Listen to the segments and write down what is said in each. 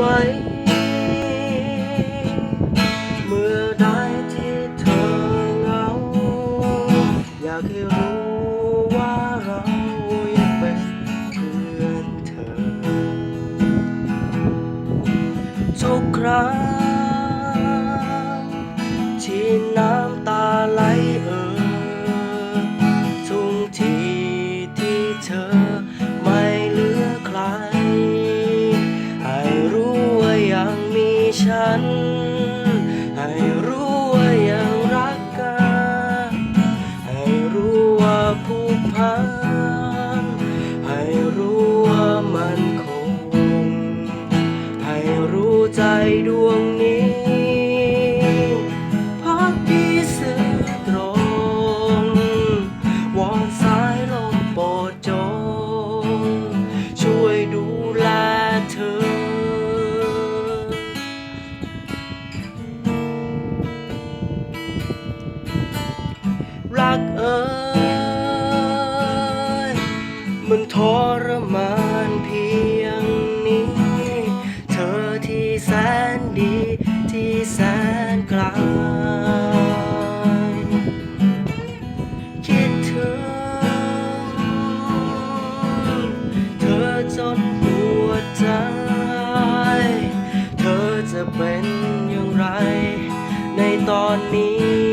ไหม เมื่อใดที่เธอเหงา อยากให้รู้ว่าเรายังเป็นเพื่อนเธอ ทุกครั้งที่น้ำัน ให้รู้ว่ายังรักกัน ให้รู้ว่าผูกพัน มันทรมานเพียงนี้ เธอที่แสนดีที่แสนไกลคิดถึงเธอจนหัวใจ เธอจะเป็นอย่างไรในตอนนี้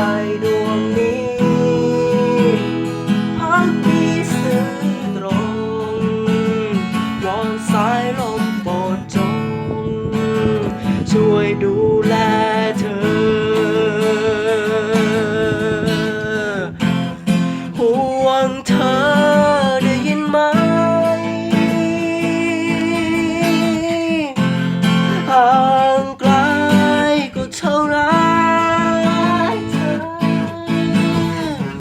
ใจดวงนี้พักดีสื่อตรงวอนสายลมโปรดจง ช่วยดูแลเธอ ห่วงเธอ